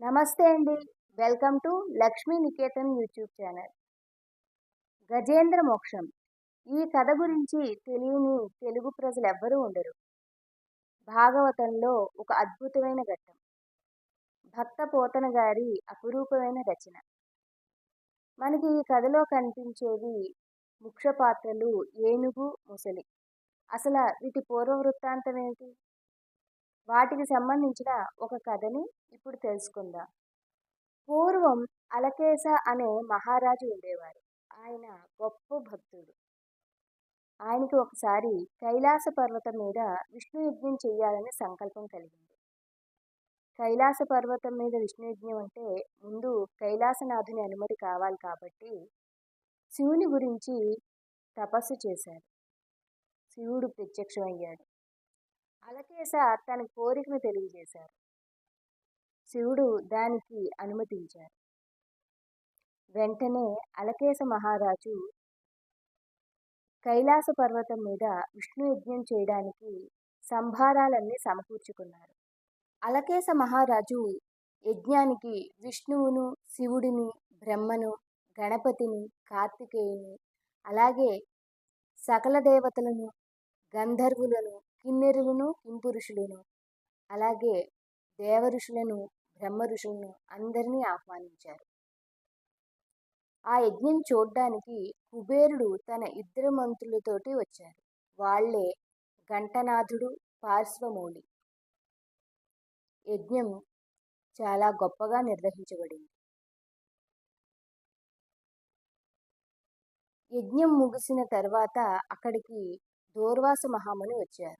నమస్తే అండి. Welcome to Lakshmi Niketan YouTube channel. Gajendra Moksham. ఈ కథ గురించి తెలియని తెలుగు ప్రజలు ఎవ్వరూ ఉండరు. భాగవతంలో ఒక అద్భుతమైన ఘట్టం. భక్త పోతన గారి అపురూపమైన రచన. మనకి ఈ కథలో కనిపించేవి ముఖ్య పాత్రలు ఏనుగు ముసలి. అసలు వీటి పూర్వ వృత్తాంతం ఏంటి వాటికి సంబంధించిన ఒక కథని ఇప్పుడు తెలుసుకుందాం. పూర్వం అలకేశ అనే మహారాజు ఉండేవారు. ఆయన గొప్ప భక్తుడు. ఆయనకి ఒకసారి కైలాస పర్వతం మీద విష్ణు యజ్ఞం చేయాలని సంకల్పం కలిగింది. కైలాస పర్వతం మీద విష్ణు యజ్ఞం అంటే ముందు కైలాసనాథుని అనుమతి కావాలి కాబట్టి శివుని గురించి తపస్సు చేశారు. శివుడు ప్రత్యక్షమయ్యాడు. అలకేశ తన కోరికను తెలియజేశారు. శివుడు దానికి అనుమతించారు. వెంటనే అలకేశ మహారాజు కైలాస పర్వతం మీద విష్ణు యజ్ఞం చేయడానికి సంభారాలన్నీ సమకూర్చుకున్నారు. అలకేశ మహారాజు యజ్ఞానికి విష్ణువును శివుడిని బ్రహ్మను గణపతిని కార్తికేయుని అలాగే సకల దేవతలను గంధర్వులను కిన్నెరులను కింపురుషులను అలాగే దేవ ఋషులను బ్రహ్మ ఋషులను అందరినీ ఆహ్వానించారు. ఆ యజ్ఞం చూడ్డానికి కుబేరుడు తన ఇద్దరు మంత్రులతోటి వచ్చారు. వాళ్ళే ఘంటనాథుడు పార్శ్వమౌళి. యజ్ఞం చాలా గొప్పగా నిర్వహించబడింది. యజ్ఞం ముగిసిన తర్వాత అక్కడికి దూర్వాస మహాముని వచ్చారు.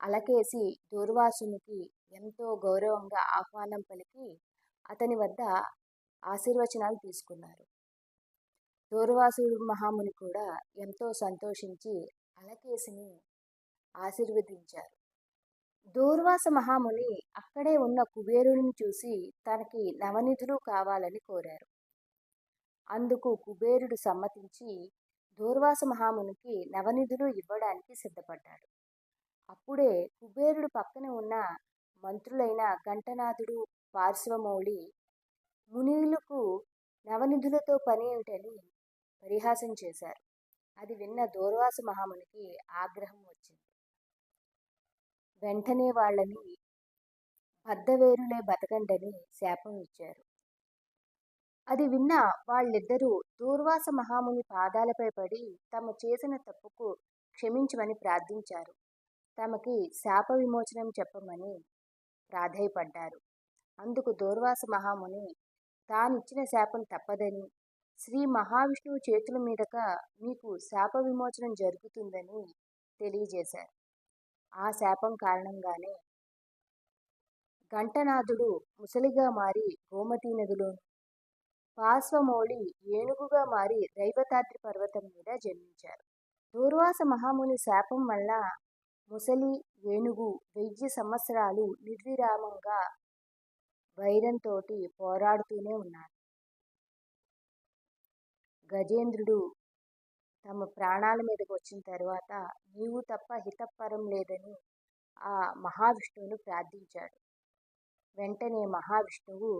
అలకేసి దూర్వాసునికి ఎంతో గౌరవంగా ఆహ్వానం పలికి అతని వద్ద ఆశీర్వచనాలు తీసుకున్నారు. దూర్వాసుడు మహాముని కూడా ఎంతో సంతోషించి అలకేసిని ఆశీర్వదించారు. దూర్వాస మహాముని అక్కడే ఉన్న కుబేరుడిని చూసి తనకి నవనిధులు కావాలని కోరారు. అందుకు కుబేరుడు సమ్మతించి దూర్వాస మహామునికి నవనిధులు ఇవ్వడానికి సిద్ధపడ్డాడు. అప్పుడే కుబేరుడు పక్కన ఉన్న మంత్రులైన ఘంటనాథుడు పార్శ్వమౌళి మునిలకు నవనిధులతో పని ఏమిటని పరిహాసం చేశారు. అది విన్న దూర్వాస మహామునికి ఆగ్రహం వచ్చింది. వెంటనే వాళ్ళని బద్దవేరులే బతకండని శాపం ఇచ్చారు. అది విన్న వాళ్ళిద్దరూ దూర్వాస మహాముని పాదాలపై పడి తమ చేసిన తప్పుకు క్షమించమని ప్రార్థించారు. తమకి శాప విమోచనం చెప్పమని ప్రాధేయపడ్డారు. అందుకు దూర్వాస మహాముని తానిచ్చిన శాపం తప్పదని శ్రీ మహావిష్ణువు చేతుల మీదగా మీకు శాప విమోచనం జరుగుతుందని తెలియజేశారు. ఆ శాపం కారణంగానే ఘంటనాథుడు ముసలిగా మారి గోమతీ నదిలో పార్శ్వమౌళి ఏనుగుగా మారి దైవతాద్రి పర్వతం మీద జన్మించారు. దూర్వాస మహాముని శాపం వల్ల ముసలి ఏనుగు వెయ్యి సంవత్సరాలు నిర్విరామంగా వైరంతో పోరాడుతూనే ఉన్నారు గజేంద్రుడు తమ ప్రాణాల మీదకు వచ్చిన తర్వాత నీవు తప్ప హితపరం లేదని ఆ మహావిష్ణువును ప్రార్థించాడు. వెంటనే మహావిష్ణువు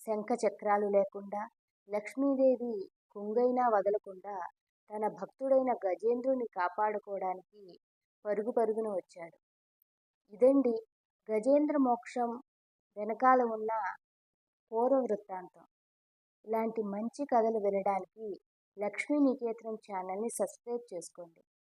శంఖ చక్రాలు లేకుండా లక్ష్మీదేవి కుంగైనా వదలకుండా తన భక్తుడైన గజేంద్రుని కాపాడుకోవడానికి పరుగు పరుగున వచ్చాడు. ఇదండి గజేంద్ర మోక్షం వెనకాల ఉన్న పూర్వ వృత్తాంతం ఇలాంటి మంచి కథలు వినడానికి లక్ష్మీ నికేతనం ఛానల్ని సబ్స్క్రైబ్ చేసుకోండి.